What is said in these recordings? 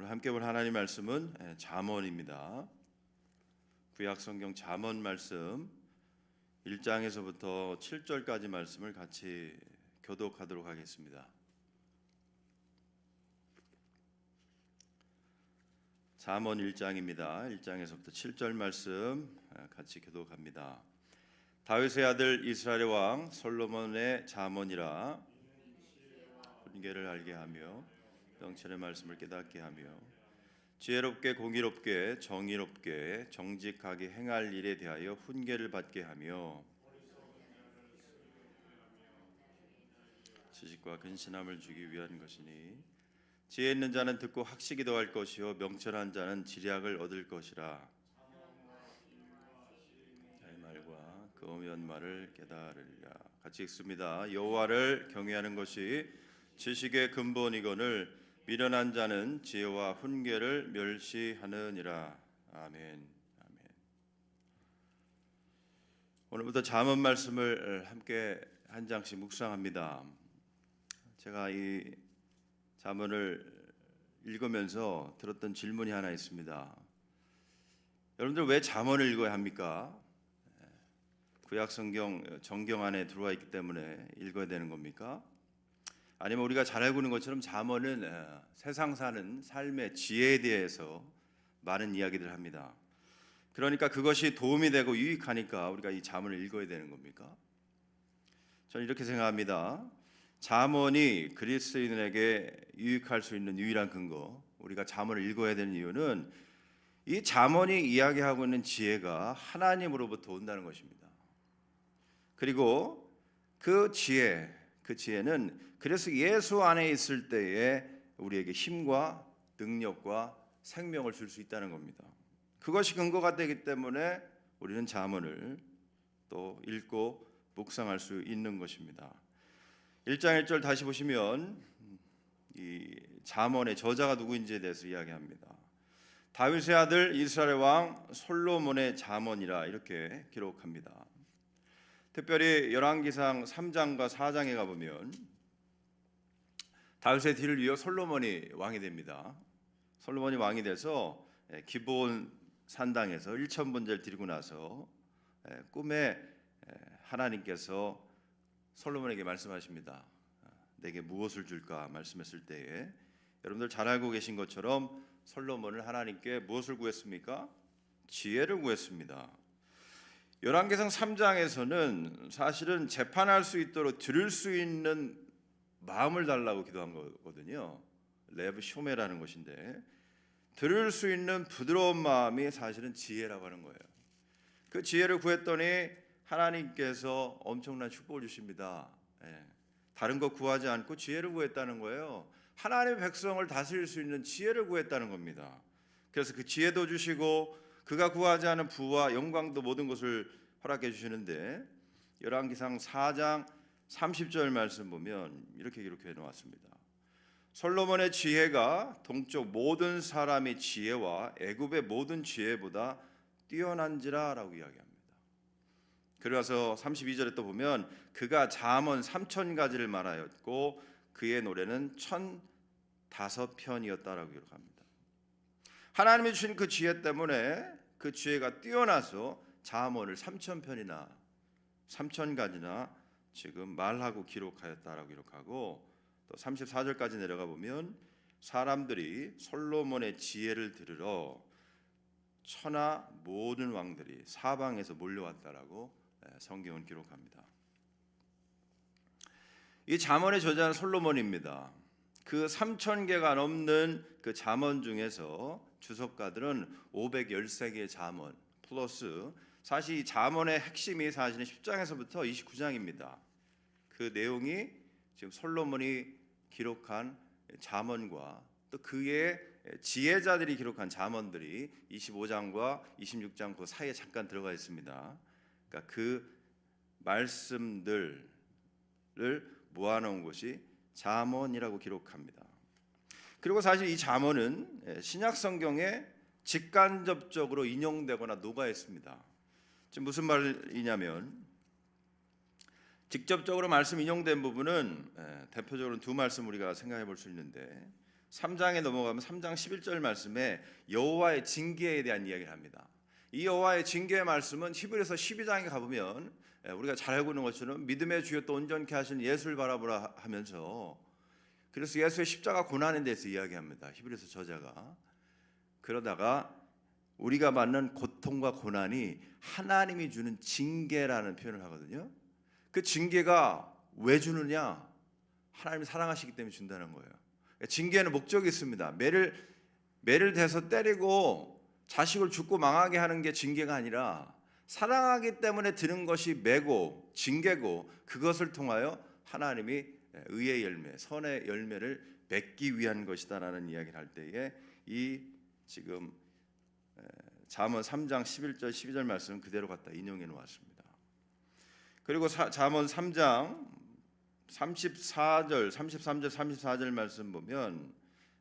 오늘 함께 볼 하나님 말씀은 예, 잠언입니다. 구약 성경 잠언 말씀 1장에서부터 7절까지 말씀을 같이 교독하도록 하겠습니다. 잠언 1장입니다. 1장에서부터 7절 말씀 예, 같이 교독합니다. 다윗의 아들 이스라엘의 왕 솔로몬의 잠언이라 훈계를 알게 하며 영천의 말씀을 깨닫게 하며 지혜롭게 공의롭게 정의롭게 정직하게 행할 일에 대하여 훈계를 받게 하며 지식과 근신함을 주기 위한 것이니 지혜 있는 자는 듣고 학식이 더할 것이요 명철한 자는 지략을 얻을 것이라. 자의 말과 그 오면 말을 깨달으리라 같이 읽습니다. 여호와를 경외하는 것이 지식의 근본이거늘 미련한 자는 지혜와 훈계를 멸시하느니라. 아멘. 아멘. 오늘부터 잠언 말씀을 함께 한 장씩 묵상합니다. 제가 이 잠언을 읽으면서 들었던 질문이 하나 있습니다. 여러분들 왜 잠언을 읽어야 합니까? 구약 성경 정경 안에 들어와 있기 때문에 읽어야 되는 겁니까? 아니면 우리가 잘 알고 있는 것처럼 잠언은 어, 세상 사는 삶의 지혜에 대해서 많은 이야기들을 합니다. 그러니까 그것이 도움이 되고 유익하니까 우리가 이 잠언을 읽어야 되는 겁니까? 저는 이렇게 생각합니다. 잠언이 그리스도인에게 유익할 수 있는 유일한 근거, 우리가 잠언을 읽어야 되는 이유는 이 잠언이 이야기하고 있는 지혜가 하나님으로부터 온다는 것입니다. 그리고 그 지혜, 그 지혜는 그래서 예수 안에 있을 때에 우리에게 힘과 능력과 생명을 줄 수 있다는 겁니다. 그것이 근거가 되기 때문에 우리는 잠언을 또 읽고 묵상할 수 있는 것입니다. 1장 1절 다시 보시면 이 잠언의 저자가 누구인지에 대해서 이야기합니다. 다윗의 아들 이스라엘 왕 솔로몬의 잠언이라 이렇게 기록합니다. 특별히 열왕기상 3장과 4장에 가 보면 다윗의 뒤를 이어 솔로몬이 왕이 됩니다. 솔로몬이 왕이 돼서 예, 기본 산당에서 1천 번제를 드리고 나서 예, 꿈에 예, 하나님께서 솔로몬에게 말씀하십니다. 내게 무엇을 줄까 말씀했을 때에 여러분들 잘 알고 계신 것처럼 솔로몬을 하나님께 무엇을 구했습니까? 지혜를 구했습니다. 열왕기상 3장에서는 사실은 재판할 수 있도록 들을 수 있는 마음을 달라고 기도한 거거든요. 레브 쇼메라는 것인데 들을 수 있는 부드러운 마음이 사실은 지혜라고 하는 거예요. 그 지혜를 구했더니 하나님께서 엄청난 축복을 주십니다. 예. 다른 거 구하지 않고 지혜를 구했다는 거예요. 하나님의 백성을 다스릴 수 있는 지혜를 구했다는 겁니다. 그래서 그 지혜도 주시고 그가 구하지 않은 부와 영광도 모든 것을 허락해 주시는데 열왕기상 4장 30절 말씀 보면 이렇게 기록해 놓았습니다. 솔로몬의 지혜가 동쪽 모든 사람의 지혜와 애굽의 모든 지혜보다 뛰어난지라라고 이야기합니다. 그래서 32절에 또 보면 그가 잠언 3천 가지를 말하였고 그의 노래는 천 다섯 편이었다라고 기록합니다. 하나님이 주신 그 지혜 때문에 그 지혜가 뛰어나서 잠언을 3천 편이나 3천 가지나 지금 말하고 기록하였다라고 기록하고 또 34절까지 내려가 보면 사람들이 솔로몬의 지혜를 들으러 천하 모든 왕들이 사방에서 몰려왔다라고 예, 성경은 기록합니다. 이 잠언의 저자는 솔로몬입니다. 그 3천 개가 넘는 그 잠언 중에서 주석가들은 513개의 잠언 플러스 사실 이 잠언의 핵심이 사실은 10장에서부터 29장입니다. 그 내용이 지금 솔로몬이 기록한 잠언과 또 그의 지혜자들이 기록한 잠언들이 25장과 26장 그 사이에 잠깐 들어가 있습니다. 그러니까 그 말씀들을 모아놓은 것이 잠언이라고 기록합니다. 그리고 사실 이 잠언은 신약 성경에 직간접적으로 인용되거나 녹아 있습니다. 지금 무슨 말이냐면 직접적으로 말씀 인용된 부분은 대표적으로 두 말씀 우리가 생각해 볼 수 있는데 3장에 넘어가면 3장 11절 말씀에 여호와의 징계에 대한 이야기를 합니다. 이 여호와의 징계의 말씀은 히브리서 12장에 가보면 예, 우리가 잘 알고 있는 것처럼 믿음의 주여 또 온전케 하시는 예수를 바라보라 하면서 그래서 예수의 십자가 고난에 대해서 이야기합니다. 히브리서 저자가 그러다가 우리가 받는 고통과 고난이 하나님이 주는 징계라는 표현을 하거든요. 그 징계가 왜 주느냐? 하나님이 사랑하시기 때문에 준다는 거예요. 징계는 목적이 있습니다. 매를 매를 대서 때리고 자식을 죽고 망하게 하는 게 징계가 아니라 사랑하기 때문에 드는 것이 매고 징계고 그것을 통하여 하나님이 의의 열매, 선의 열매를 맺기 위한 것이다라는 이야기를 할 때에 이 지금 잠언 3장 11절 12절 말씀 그대로 갖다 인용해 놓았습니다. 그리고 사, 잠언 3장 34절, 33절, 34절 말씀 보면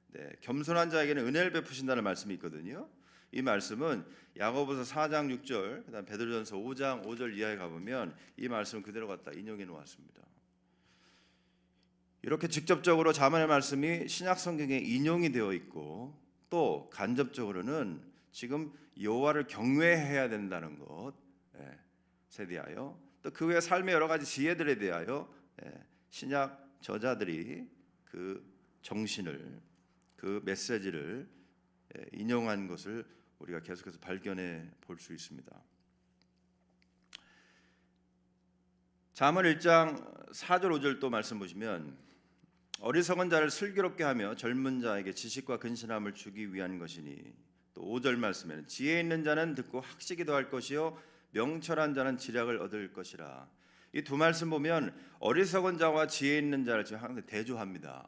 네, 겸손한 자에게는 은혜를 베푸신다는 말씀이 있거든요. 이 말씀은 야고보서 4장 6절, 그다음 베드로전서 5장 5절 이하에 가보면 이 말씀 그대로 갖다 인용해 놓았습니다. 이렇게 직접적으로 자문의 말씀이 신약 성경에 인용이 되어 있고 또 간접적으로는 지금 여호와를 경외해야 된다는 것에 대하여 또 그 외 삶의 여러 가지 지혜들에 대하여 예, 신약 저자들이 그 정신을 그 메시지를 예, 인용한 것을 우리가 계속해서 발견해 볼 수 있습니다. 잠언 1장 4절 5절 또 말씀 보시면 어리석은 자를 슬기롭게 하며 젊은 자에게 지식과 근신함을 주기 위한 것이니 또 5절 말씀에는 지혜 있는 자는 듣고 학식이 더할 것이요 명철한 자는 지략을 얻을 것이라. 이 두 말씀 보면 어리석은 자와 지혜 있는 자를 지금 항상 대조합니다.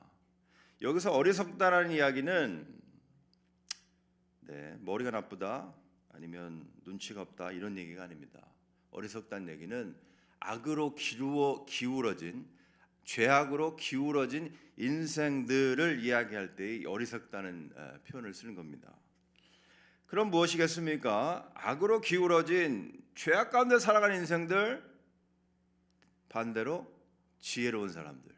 여기서 어리석다라는 이야기는 네, 머리가 나쁘다 아니면 눈치가 없다 이런 얘기가 아닙니다. 어리석다는 얘기는 악으로 기루어 기울어진 죄악으로 기울어진 인생들을 이야기할 때 어리석다는 어, 표현을 쓰는 겁니다. 그럼 무엇이겠습니까? 악으로 기울어진 죄악 가운데 살아가는 인생들 반대로 지혜로운 사람들.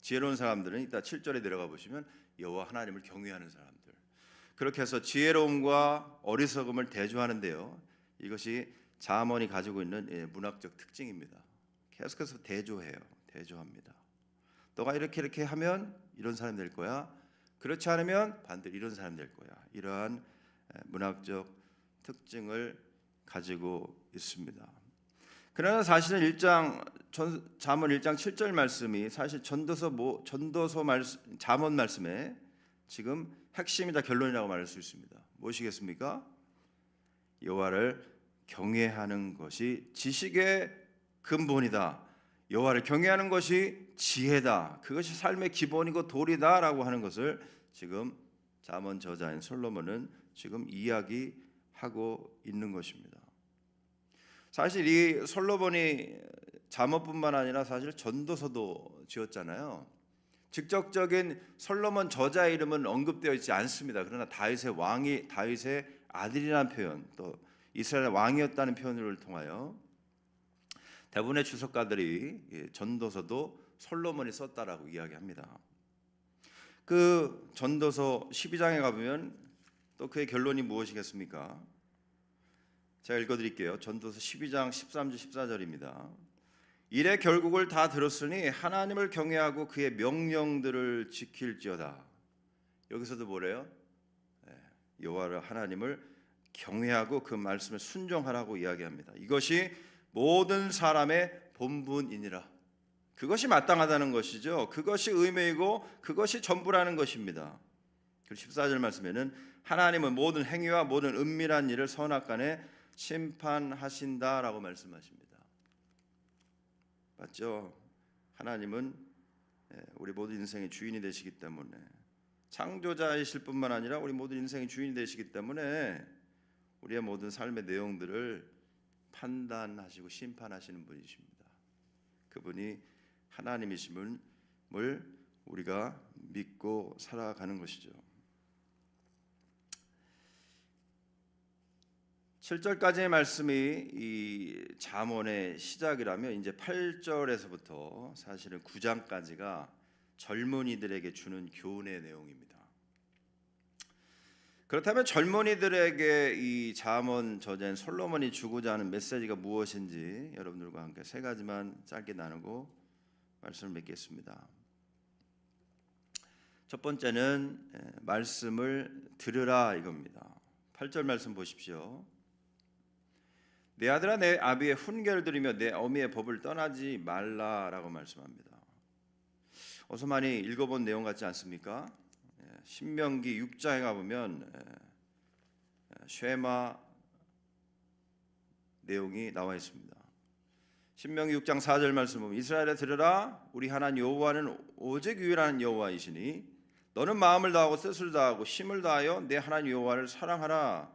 지혜로운 사람들은 이따 7절에 내려가 보시면 여호와 하나님을 경외하는 사람들. 그렇게 해서 지혜로움과 어리석음을 대조하는데요. 이것이 자문이 가지고 있는 예, 문학적 특징입니다. 계속해서 대조해요. 대조합니다. 너가 이렇게 이렇게 하면 이런 사람 될 거야. 그렇지 않으면 반대로 이런 사람 될 거야. 이러한 예, 문학적 특징을 가지고 있습니다. 그러나 사실은 1장 전, 잠언 1장 7절 말씀이 사실 전도서 뭐 전도서 말씀 잠언 말씀에 지금 핵심이다 결론이라고 말할 수 있습니다. 무엇이겠습니까? 여호와를 경외하는 것이 지식의 근본이다. 여호와를 경외하는 것이 지혜다. 그것이 삶의 기본이고 도리다라고 하는 것을 지금 잠언 저자인 솔로몬은 지금 이야기하고 있는 것입니다. 사실 이 솔로몬이 잠언뿐만 아니라 사실 전도서도 지었잖아요. 직접적인 솔로몬 저자 이름은 언급되어 있지 않습니다. 그러나 다윗의 왕이 다윗의 아들이라는 표현 또 이스라엘 왕이었다는 표현을 통하여 대부분의 주석가들이 전도서도 솔로몬이 썼다라고 이야기합니다. 그 전도서 12장에 가보면 또 그의 결론이 무엇이겠습니까? 제가 읽어드릴게요. 전도서 12장 13절 14절입니다. 일의 결국을 다 들었으니 하나님을 경외하고 그의 명령들을 지킬지어다. 여기서도 뭐래요? 예, 여호와를 하나님을 경외하고 그 말씀을 순종하라고 이야기합니다. 이것이 모든 사람의 본분이니라. 그것이 마땅하다는 것이죠. 그것이 의미이고 그것이 전부라는 것입니다. 그리고 14절 말씀에는 하나님은 모든 행위와 모든 은밀한 일을 선악간에 심판하신다라고 말씀하십니다. 맞죠? 하나님은 예, 우리 모든 인생의 주인이 되시기 때문에 창조자이실 뿐만 아니라 우리 모든 인생의 주인이 되시기 때문에 우리의 모든 삶의 내용들을 판단하시고 심판하시는 분이십니다. 그분이 하나님이심을 우리가 믿고 살아가는 것이죠. 7절까지의 말씀이 이 잠언의 시작이라면 이제 8절에서부터 사실은 9장까지가 젊은이들에게 주는 교훈의 내용입니다. 그렇다면 젊은이들에게 이 잠언 저자인 솔로몬이 주고자 하는 메시지가 무엇인지 여러분들과 함께 세 가지만 짧게 나누고 말씀을 맺겠습니다. 첫 번째는 예, 말씀을 들으라 이겁니다. 8절 말씀 보십시오. 내 아들아 내 아비의 훈계를 들으며 내 어미의 법을 떠나지 말라라고 말씀합니다. 어서 많이 읽어본 내용 같지 않습니까? 예, 신명기 6장에 가보면 예, 예, 쉐마 내용이 나와 있습니다. 신명기 6장 4절 말씀 보면 이스라엘에 들으라 우리 하나님 여호와는 오직 유일한 여호와이시니 너는 마음을 다하고 뜻을 다하고 힘을 다하여 내 하나님 여호와를 사랑하라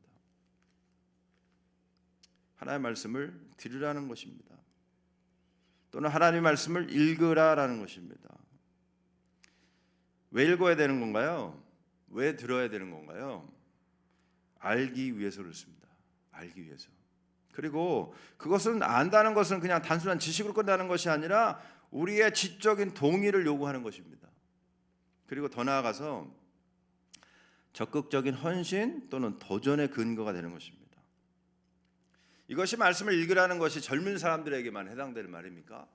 하나님의 말씀을 들으라는 것입니다. 또는 하나님의 말씀을 읽으라라는 것입니다. 왜 읽어야 되는 건가요? 왜 들어야 되는 건가요? 알기 위해서 그렇습니다. 알기 위해서. 그리고 그것은 안다는 것은 그냥 단순한 지식으로 끝나는 것이 아니라 우리의 지적인 동의를 요구하는 것입니다. 그리고 더 나아가서 적극적인 헌신 또는 도전의 근거가 되는 것입니다. 이것이 말씀을 읽으라는 것이 젊은 사람들에게만 해당되는 말입니까?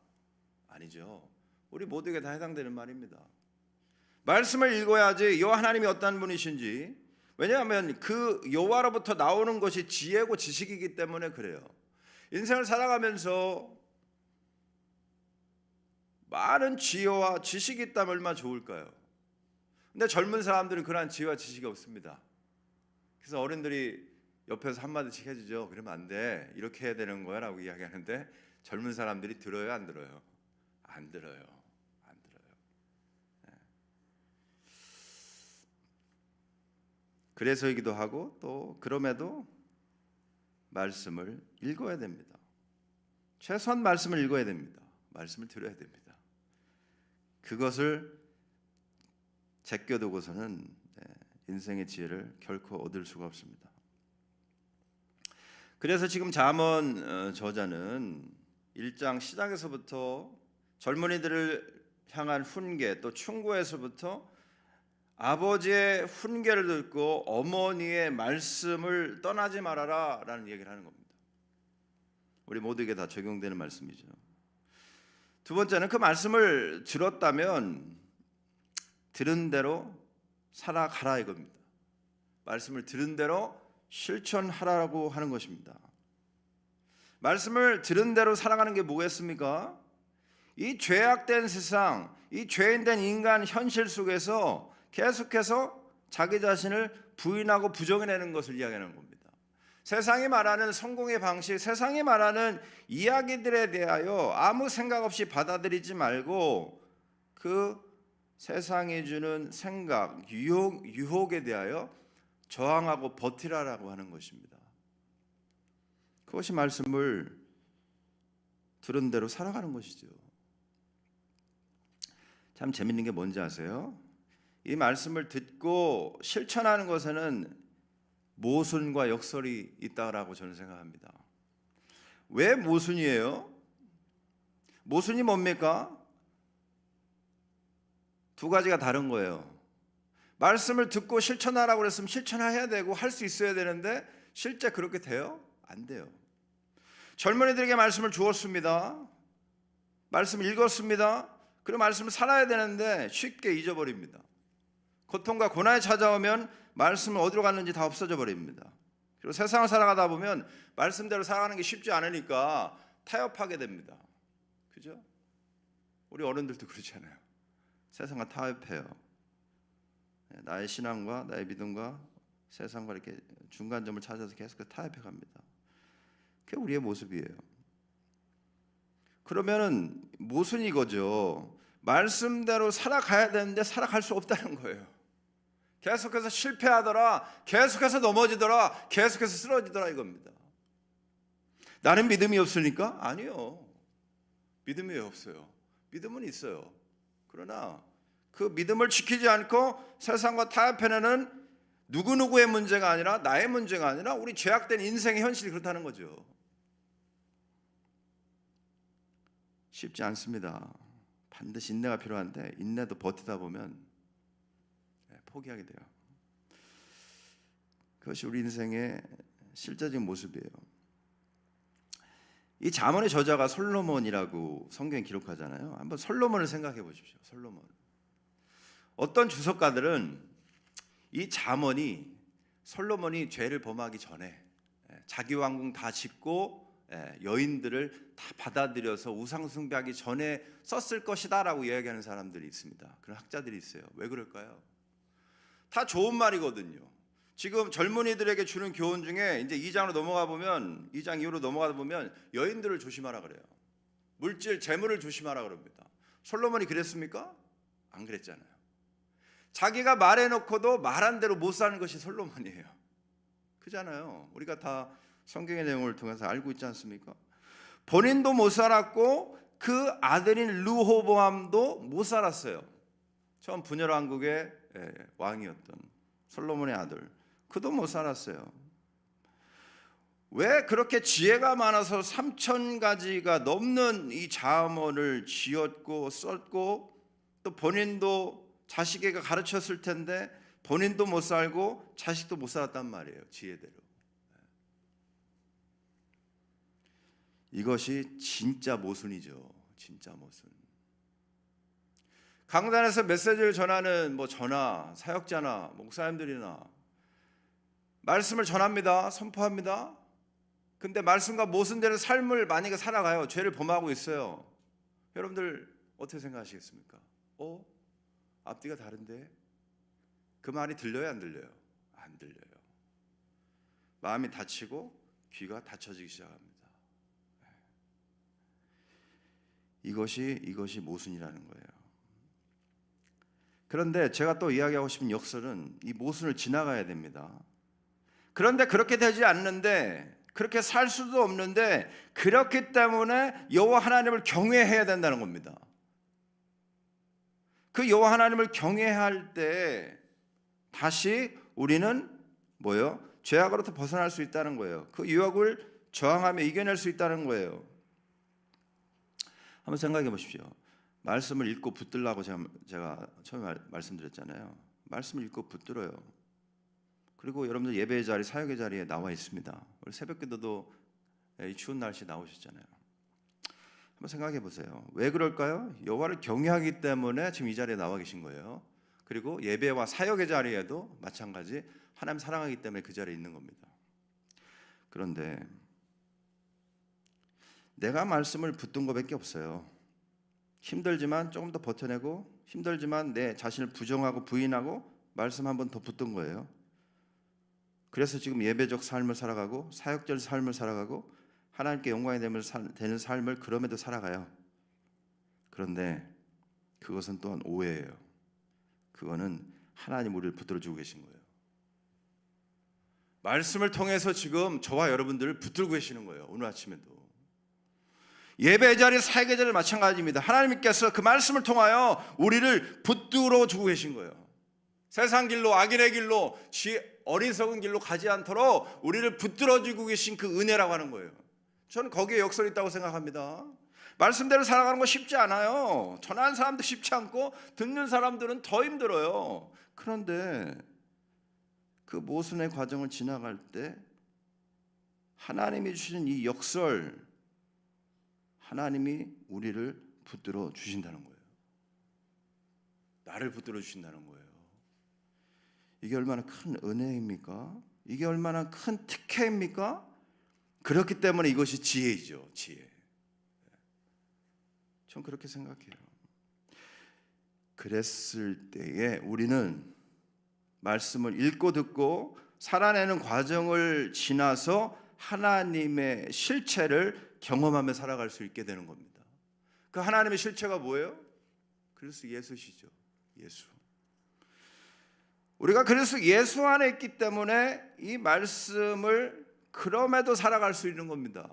아니죠. 우리 모두에게 다 해당되는 말입니다. 말씀을 읽어야지 여호와 하나님이 어떤 분이신지 왜냐하면 그 여호와로부터 나오는 것이 지혜고 지식이기 때문에 그래요. 인생을 살아가면서 많은 지혜와 지식이 있다면 얼마나 좋을까요? 근데 젊은 사람들은 그러한 지혜와 지식이 없습니다. 그래서 어른들이 옆에서 한마디씩 해주죠. 그러면 안 돼. 이렇게 해야 되는 거야 라고 이야기하는데 젊은 사람들이 들어요, 안 들어요? 안 들어요. 안 들어요. 네. 그래서이기도 하고 또 그럼에도 말씀을 읽어야 됩니다. 최소한 말씀을 읽어야 됩니다. 말씀을 들어야 됩니다. 그것을 제껴두고서는 네, 인생의 지혜를 결코 얻을 수가 없습니다. 그래서 지금 잠언 어, 저자는 1장 시작에서부터 젊은이들을 향한 훈계 또 충고에서부터 아버지의 훈계를 듣고 어머니의 말씀을 떠나지 말아라라는 얘기를 하는 겁니다. 우리 모두에게 다 적용되는 말씀이죠. 두 번째는 그 말씀을 들었다면 들은 대로 살아가라 이겁니다. 말씀을 들은 대로 실천하라고 하는 것입니다. 말씀을 들은 대로 살아가는 게 뭐겠습니까? 이 죄악된 세상, 이 죄인된 인간 현실 속에서 계속해서 자기 자신을 부인하고 부정해내는 것을 이야기하는 겁니다. 세상이 말하는 성공의 방식, 세상이 말하는 이야기들에 대하여 아무 생각 없이 받아들이지 말고 그 세상이 주는 생각, 유혹, 유혹에 대하여 저항하고 버티라라고 하는 것입니다. 그것이 말씀을 들은 대로 살아가는 것이죠. 참 재밌는 게 뭔지 아세요? 이 말씀을 듣고 실천하는 것에는 모순과 역설이 있다라고 저는 생각합니다. 왜 모순이에요? 모순이 뭡니까? 두 가지가 다른 거예요. 말씀을 듣고 실천하라고 그랬으면 실천해야 되고 할 수 있어야 되는데 실제 그렇게 돼요? 안 돼요. 젊은이들에게 말씀을 주었습니다. 말씀 읽었습니다. 그 말씀을 살아야 되는데 쉽게 잊어버립니다. 고통과 고난이 찾아오면 말씀은 어디로 갔는지 다 없어져 버립니다. 그리고 세상을 살아가다 보면 말씀대로 살아가는 게 쉽지 않으니까 타협하게 됩니다. 그죠? 우리 어른들도 그렇잖아요. 세상과 타협해요. 나의 신앙과 나의 믿음과 세상과 이렇게 중간점을 찾아서 계속 타협해 갑니다. 그게 우리의 모습이에요. 그러면은 모순이 거죠. 말씀대로 살아가야 되는데 살아갈 수 없다는 거예요. 계속해서 실패하더라, 계속해서 넘어지더라, 계속해서 쓰러지더라 이겁니다. 나는 믿음이 없으니까 아니요. 믿음이 왜 없어요. 믿음은 있어요. 그러나 그 믿음을 지키지 않고 세상과 타협해내는 누구누구의 문제가 아니라 나의 문제가 아니라 우리 죄악된 인생의 현실이 그렇다는 거죠. 쉽지 않습니다. 반드시 인내가 필요한데 인내도 버티다 보면 네, 포기하게 돼요. 그것이 우리 인생의 실제적인 모습이에요. 이 잠언의 저자가 솔로몬이라고 성경에 기록하잖아요. 한번 솔로몬을 생각해 보십시오. 솔로몬. 어떤 주석가들은 이 잠언이 솔로몬이 죄를 범하기 전에 예, 자기 왕궁 다 짓고 예, 여인들을 다 받아들여서 우상 숭배하기 전에 썼을 것이다라고 이야기하는 사람들이 있습니다. 그런 학자들이 있어요. 왜 그럴까요? 다 좋은 말이거든요. 지금 젊은이들에게 주는 교훈 중에 이제 2장으로 넘어가 보면 2장 이후로 넘어가 보면 여인들을 조심하라 그래요. 물질 재물을 조심하라 그럽니다. 솔로몬이 그랬습니까? 안 그랬잖아요. 자기가 말해 놓고도 말한 대로 못 사는 것이 솔로몬이에요. 그잖아요. 우리가 다 성경의 내용을 통해서 알고 있지 않습니까? 본인도 못 살았고 그 아들인 르호보암도 못 살았어요. 처음 분열 왕국의 예, 왕이었던 솔로몬의 아들. 그도 못 살았어요. 왜 그렇게 지혜가 많아서 3천 가지가 넘는 이 자문을 지었고 썼고 또 본인도 자식에게 가르쳤을 텐데 본인도 못 살고 자식도 못 살았단 말이에요. 지혜대로. 이것이 진짜 모순이죠. 진짜 모순. 강단에서 메시지를 전하는 뭐 전하, 사역자나 목사님들이나 말씀을 전합니다. 선포합니다. 근데 말씀과 모순되는 삶을 만약에 살아가요. 죄를 범하고 있어요. 여러분들 어떻게 생각하시겠습니까? 어? 앞뒤가 다른데 그 말이 들려요, 안 들려요? 안 들려요. 마음이 다치고 귀가 닫혀지기 시작합니다. 이것이 이것이 모순이라는 거예요. 그런데 제가 또 이야기하고 싶은 역설은 이 모순을 지나가야 됩니다. 그런데 그렇게 되지 않는데 그렇게 살 수도 없는데 그렇기 때문에 여호와 하나님을 경외해야 된다는 겁니다. 그 여호와 하나님을 경외할 때 다시 우리는 뭐요? 죄악으로부터 벗어날 수 있다는 거예요. 그 유혹을 저항하며 이겨낼 수 있다는 거예요. 한번 생각해 보십시오. 말씀을 읽고 붙들라고 제가, 제가 처음에 말, 말씀드렸잖아요. 말씀을 읽고 붙들어요. 그리고 여러분들 예배의 자리, 사역의 자리에 나와 있습니다. 우리 새벽 기도도 이 추운 날씨 나오셨잖아요. 생각해 보세요. 왜 그럴까요? 여호와를 경외하기 때문에 지금 이 자리에 나와 계신 거예요. 그리고 예배와 사역의 자리에도 마찬가지 하나님 사랑하기 때문에 그 자리에 있는 겁니다. 그런데 내가 말씀을 붙든 것밖에 없어요. 힘들지만 조금 더 버텨내고 힘들지만 내 자신을 부정하고 부인하고 말씀 한 번 더 붙든 거예요. 그래서 지금 예배적 삶을 살아가고 사역적 삶을 살아가고 하나님께 영광이 되는 삶을 그럼에도 살아가요. 그런데 그것은 또한 오해예요. 그거는 하나님 우리를 붙들어 주고 계신 거예요. 말씀을 통해서 지금 저와 여러분들을 붙들고 계시는 거예요. 오늘 아침에도. 예배 자리, 사역의 자리 마찬가지입니다. 하나님께서 그 말씀을 통하여 우리를 붙들어 주고 계신 거예요. 세상 길로 악인의 길로 어리석은 길로 가지 않도록 우리를 붙들어 주고 계신 그 은혜라고 하는 거예요. 저는 거기에 역설이 있다고 생각합니다. 말씀대로 살아가는 거 쉽지 않아요. 전하는 사람도 쉽지 않고 듣는 사람들은 더 힘들어요. 그런데 그 모순의 과정을 지나갈 때 하나님이 주신 이 역설 하나님이 우리를 붙들어 주신다는 거예요. 나를 붙들어 주신다는 거예요. 이게 얼마나 큰 은혜입니까? 이게 얼마나 큰 특혜입니까? 그렇기 때문에 이것이 지혜이죠, 지혜. 전 그렇게 생각해요. 그랬을 때에 우리는 말씀을 읽고 듣고 살아내는 과정을 지나서 하나님의 실체를 경험하며 살아갈 수 있게 되는 겁니다. 그 하나님의 실체가 뭐예요? 그리스도 예수시죠. 예수. 우리가 그리스도 예수 안에 있기 때문에 이 말씀을 그럼에도 살아갈 수 있는 겁니다.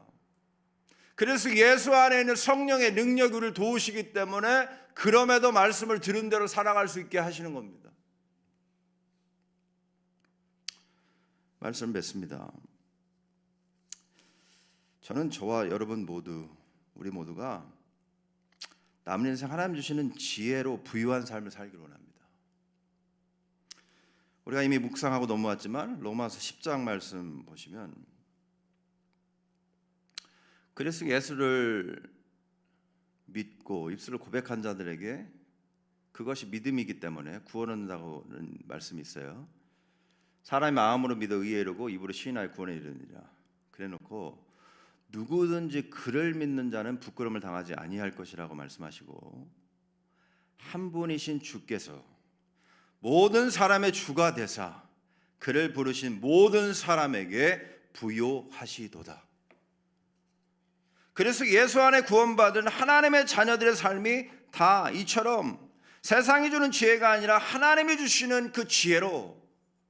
그래서 예수 안에 있는 성령의 능력이 도우시기 때문에 그럼에도 말씀을 들은 대로 살아갈 수 있게 하시는 겁니다. 말씀 맺습니다. 저는 저와 여러분 모두 우리 모두가 남은 인생 하나님 주시는 지혜로 부유한 삶을 살기를 원합니다. 우리가 이미 묵상하고 넘어왔지만 로마서 10장 말씀 보시면 그리스도 예수를 믿고 입술로 고백한 자들에게 그것이 믿음이기 때문에 구원한다고는 말씀이 있어요. 사람이 마음으로 믿어 의에 이르고 입으로 시인하여 구원에 이르느니라. 그래 놓고 누구든지 그를 믿는 자는 부끄러움을 당하지 아니할 것이라고 말씀하시고 한 분이신 주께서 모든 사람의 주가 되사 그를 부르신 모든 사람에게 부요하시도다. 그래서 예수 안에 구원받은 하나님의 자녀들의 삶이 다 이처럼 세상이 주는 지혜가 아니라 하나님이 주시는 그 지혜로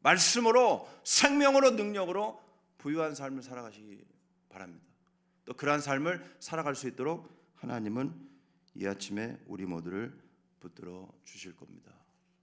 말씀으로 생명으로 능력으로 부유한 삶을 살아가시기 바랍니다. 또 그러한 삶을 살아갈 수 있도록 하나님은 이 아침에 우리 모두를 붙들어 주실 겁니다.